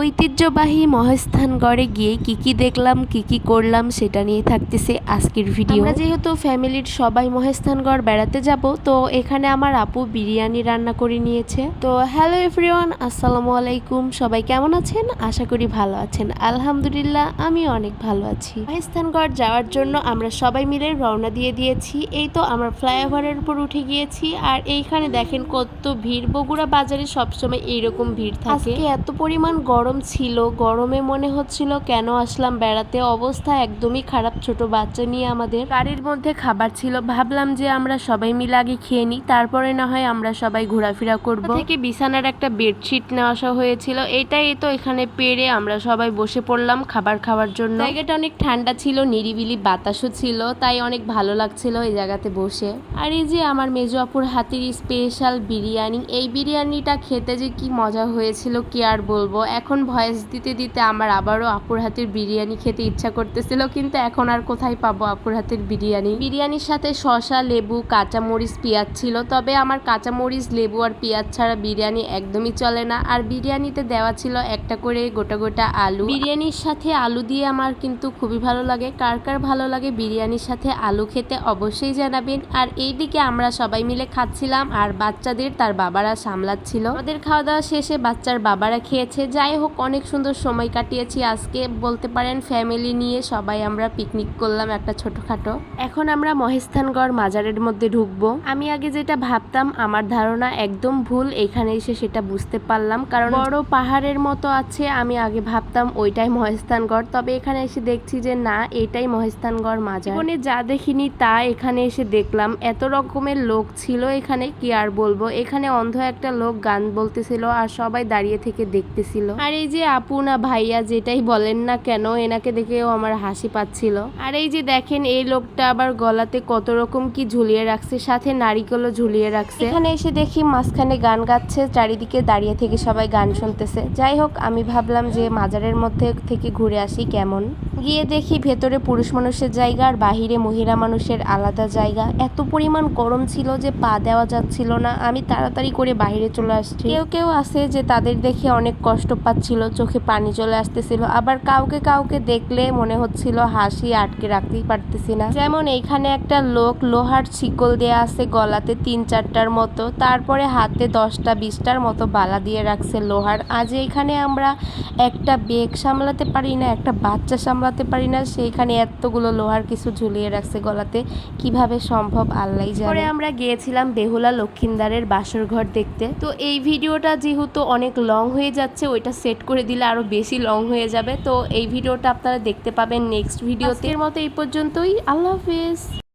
ঐতিহ্যবাহী মহেস্থানগড়ে গিয়ে কি কি দেখলাম কি কি করলাম সেটা নিয়ে থাকতেছে আজকের ভিডিও। আমরা যেহেতু ফ্যামিলির সবাই মহেস্থানগড় বেড়াতে যাব তো এখানে আমার আপু বিরিয়ানি রান্না করে নিয়েছে। তো হ্যালো এভরিওয়ান আসসালামু আলাইকুম। সবাই কেমন আছেন? আশা করি ভালো আছেন। আলহামদুলিল্লাহ আমি অনেক ভালো আছি। মহেস্থানগড় যাওয়ার জন্য আমরা সবাই মিলে রওনা দিয়ে দিয়েছি। এই তো আমরা ফ্লাইওভারের উপর উঠে গিয়েছি আর এইখানে দেখেন কত ভিড়। বগুড়া বাজারে সবসময় এইরকম ভিড় থাকে। আজকে এত পরিমাণ গরম ছিল। গরমে মনে হচ্ছিল কেন আসলাম বেড়াতে? অবস্থা একদমই খারাপ ছোট বাচ্চা নিয়ে আমাদের। গাড়ির মধ্যে খাবার ছিল। ভাবলাম যে আমরা সবাই মিলে আগে খেয়ে নিই তারপরে না হয় আমরা সবাই ঘোরাফেরা করব। থেকে বিছানার একটা বেডশিট নেওয়া আসা হয়েছিল এটাই তো এখানে পেরে আমরা সবাই বসে পড়লাম খাবার খাওয়ার জন্য। জায়গাটা অনেক ঠান্ডা ছিল নিরিবিলি বাতাসও ছিল তাই অনেক ভালো লাগছিল এই জায়গাতে বসে। আর এই যে আমার মেজো আপুর হাতির স্পেশাল বিরিয়ানি এই বিরিয়ানিটা খেতে যে কি মজা হয়েছিল কি আর বলব? এখন ভয়েস দিতে দিতে আমার আবারও আপুর হাতের বিরিয়ানি খেতে ইচ্ছা করতেছিল, কিন্তু এখন আর কোথায় পাবো আপুর হাতের বিরিয়ানি? বিরিয়ানির সাথে শসা, লেবু, কাঁচামরিচ, পেঁয়াজ ছিল, তবে আমার কাঁচামরিচ, লেবু আর পেঁয়াজ ছাড়া বিরিয়ানি একদমই চলে না। আর বিরিয়ানিতে দেওয়া ছিল একটা করে গোটা গোটা আলু। বিরিয়ানির সাথে আলু দিয়ে আমার কিন্তু খুবই ভালো লাগে। কার কার ভালো লাগে বিরিয়ানির সাথে আলু খেতে অবশ্যই জানাবেন। আর এই দিকে আমরা সবাই মিলে খাচ্ছিলাম, আর বাচ্চাদের তার বাবারা সামলাচ্ছিল। ওদের খাওয়া দাওয়া শেষে বাচ্চার বাবারা খেয়েছে। যাই হোক, অনেক সুন্দর সময় কাটিয়েছি। আজকে বলতে পারেন ফ্যামিলি নিয়ে সবাই আমরা পিকনিক করলাম একটা ছোটখাটো। এখন আমরা মহেস্থানগড় মাজারের মধ্যে ঢুকবো। আমি আগে যেটা ভাবতাম, আমার ধারণা একদম ভুল, এখানে এসে সেটা বুঝতে পারলাম। কারণ বড় পাহাড়ের মতো আছে, আমি আগে ভাবতাম ওইটাই মহেস্থানগড় তবে এখানে এসে দেখছি যে না, এটাই মহেস্থানগড় মাজার। জীবনে যা দেখিনি, তা এখানে এসে দেখলাম। এত রকমের লোক ছিল এখানে, কি আর বলব? এখানে অন্ধ একটা লোক গান বলতেছিল আর সবাই দাঁড়িয়ে থেকে দেখতেছিল। আর এই যে আপু না ভাইয়া যেটাই বলেন না কেন, এনাকে দেখেও আমার হাসি পাচ্ছিল। আর এই যে দেখেন, এই লোকটা আবার গলাতে কত রকম কি ঝুলিয়ে রাখছে, সাথে নারিকেলও ঝুলিয়ে রাখছে। এখানে এসে দেখি মাঝখানে গান গাচ্ছে, চারিদিকে দাঁড়িয়ে থেকে সবাই গান শুনতেছে। যাই হোক, আমি ভাবলাম যে মাজারের মধ্যে থেকে ঘুরে আসি কেমন। গিয়ে দেখি ভেতরে পুরুষ মানুষের জায়গা আর বাহিরে মহিলা মানুষের আলাদা জায়গা। এত পরিমাণ গরম ছিল যে পা দেওয়া যাচ্ছিল না। আমি তাড়াতাড়ি করে বাইরে চলে আসছি। কেউ কেউ আছে যে তাদের দেখে অনেক কষ্ট পাচ্ছিল, চোখে পানি চলে আসতেছিল। আবার কাউকে কাউকে দেখলে মনে হচ্ছিল হাসি আটকে রাখতেই পারতেছি না। যেমন এইখানে একটা লোক লোহার শিকল দেয়া আছে গলাতে তিন চারটার মতো। তারপরে হাতে দশটা, বিশটার মতো বালা দিয়ে রাখছে লোহার। আজ এখানে আমরা একটা বেগ সামলাতে পারি না, একটা বাচ্চা সামলাতে পারি না সেইখানে এতগুলো লোহার কিছু ঝুলিয়ে রাখছে গলাতে। কীভাবে সম্ভব আল্লাহ জানে। পরে আমরা গিয়েছিলাম বেহুলা লক্ষিন্দারের বাসর ঘর দেখতে। তো এই ভিডিওটা যেহেতু অনেক লং হয়ে যাচ্ছে ওইটা সেট করে দিলে আরও বেশি লং হয়ে যাবে। তো এই ভিডিওটা আপনারা দেখতে পাবেন নেক্সট ভিডিওতে। এর মতো এই পর্যন্তই। আল্লাহ হাফিজ।